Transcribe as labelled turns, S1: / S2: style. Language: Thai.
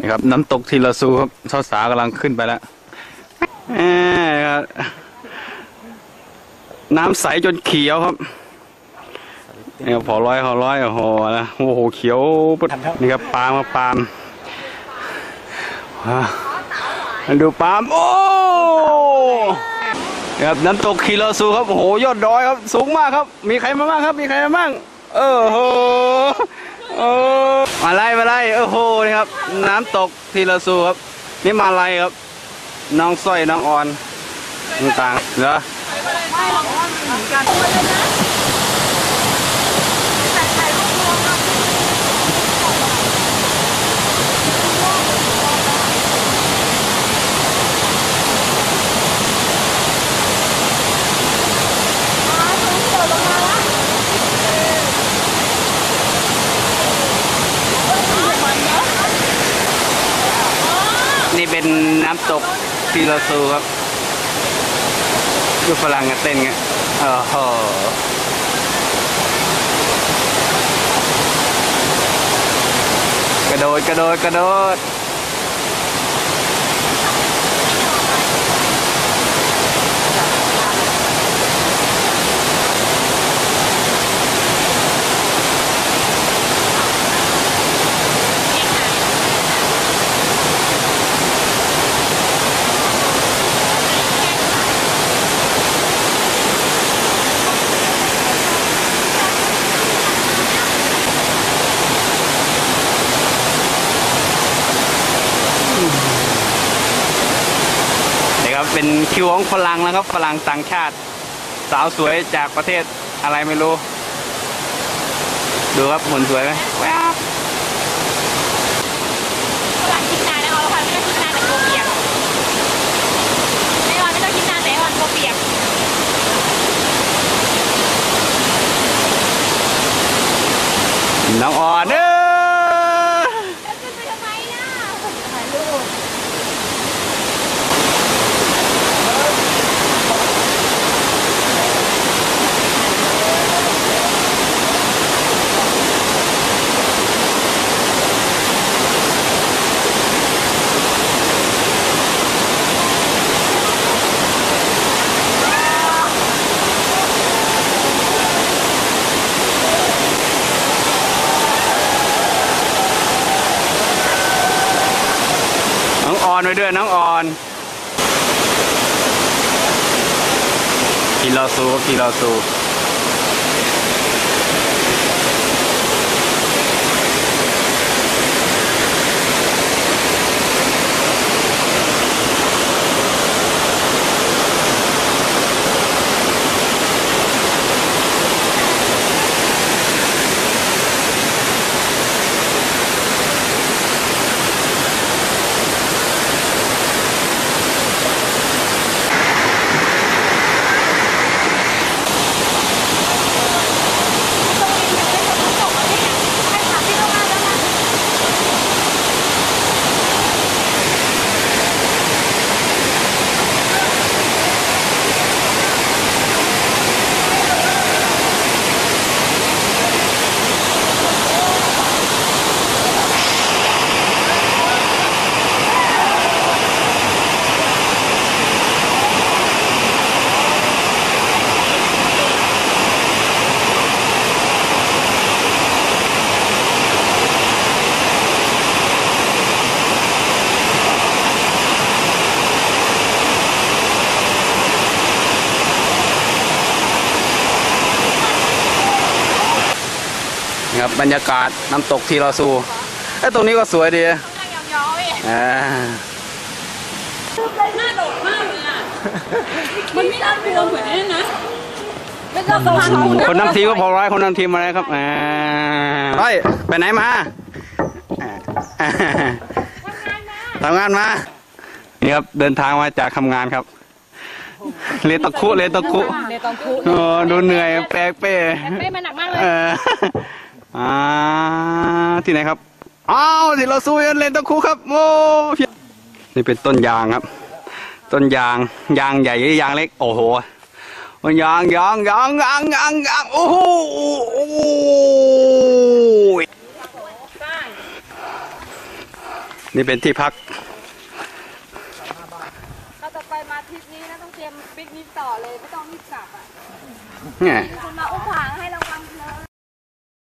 S1: นี่ครับ น้ำตกทีละซูครับสาวสาวๆกำลังขึ้นไปแล้วแหม่ครับน้ำใสจนเขียวครับนี่ครับพอร้อยพอร้อยโอ้โหนะโอ้โหเขียวปึ๊ดนี่ครับปาล์มครับปาล์มว้าวดูปาล์มโอ้นี่ครับน้ำตกทีละซูครับโอ้โหยอดดอยครับ สูงมากครับ มีใครมาบ้างครับ มีใครมาบ้างเออโหโอ้มาไล่มาไล่ โอ้โหนี่ครับ น้ำตกทีละสูครับ นี่มาไรครับ น้องสร้อยน้องออนต่างๆเหรอ นี่เป็ น้ำตกทีลาซูครับดูฝรั่งกันเต้นไงโอ้โหกระโดดกระโดดกระโดด เป็นคิวของฝรั่งแล้วครับฝรั่งต่างชาติ สาวสวยจากประเทศอะไรไม่รู้ ดูครับหุ่นสวยไหมแว๊บ
S2: หลังคิดนานแล้วเอาละค่ะไม่ต้องคิดนานแต่กลัวเปียกไม่วันไม่ต้องคิดนานแต่วันกลัวเปียก
S1: น้องอ่อนเด้อ
S2: แล้วขึ้นไปทำไมล่ะถ่ายรูป
S1: น้ ออนไว้ด้วยน้องออนกินเราซูกินเราซู
S2: ตรงนี้มันเป็นคนตกมาเนี่ยใครถามพี่โรงงานแล้วนะ
S1: นี่ ครับบรรยากาศน้ำตกทีลาซูไอ้ยตรงนี้ก็สวยดี
S2: นั่งยองๆเว้ย
S1: อ่า
S2: น่าโดดมากเลยอะมันไม่น่ากลัวเหมือนนั่นนะไม่ต้องสว่าง
S1: คนนำทีมก็พอร้อยคนนำทีมมาแล้วครับอ่าร้อยไปไหนมาอ่าทำงานมานี่ครับเดินทางมาจากทำงานครับเรียนตะคุเรียนตะคุ
S2: เรียนตอนคุ
S1: โอ้ดูเหนื่อยแปลกเป้
S2: เป้มันหนักมากเลย
S1: เอออ่าที่ไหนครับอ้าวที่เราสู้กันเล่นตะคุครับโอ้นี่เป็นต้นยางครับ ต้นยางยางใหญ่หรือยางเล็ก โอ้โหมันยางยางยางยางยางยางโอ้โหโอ้โหนี่เป็นที่พัก
S2: เราจะไปมาทริปนี้นะต้องเตรียมปิกนิกต่อเลยไม่ต้องรีบกลับอะ
S1: เนี่ย
S2: มีคนมาอุ้มพา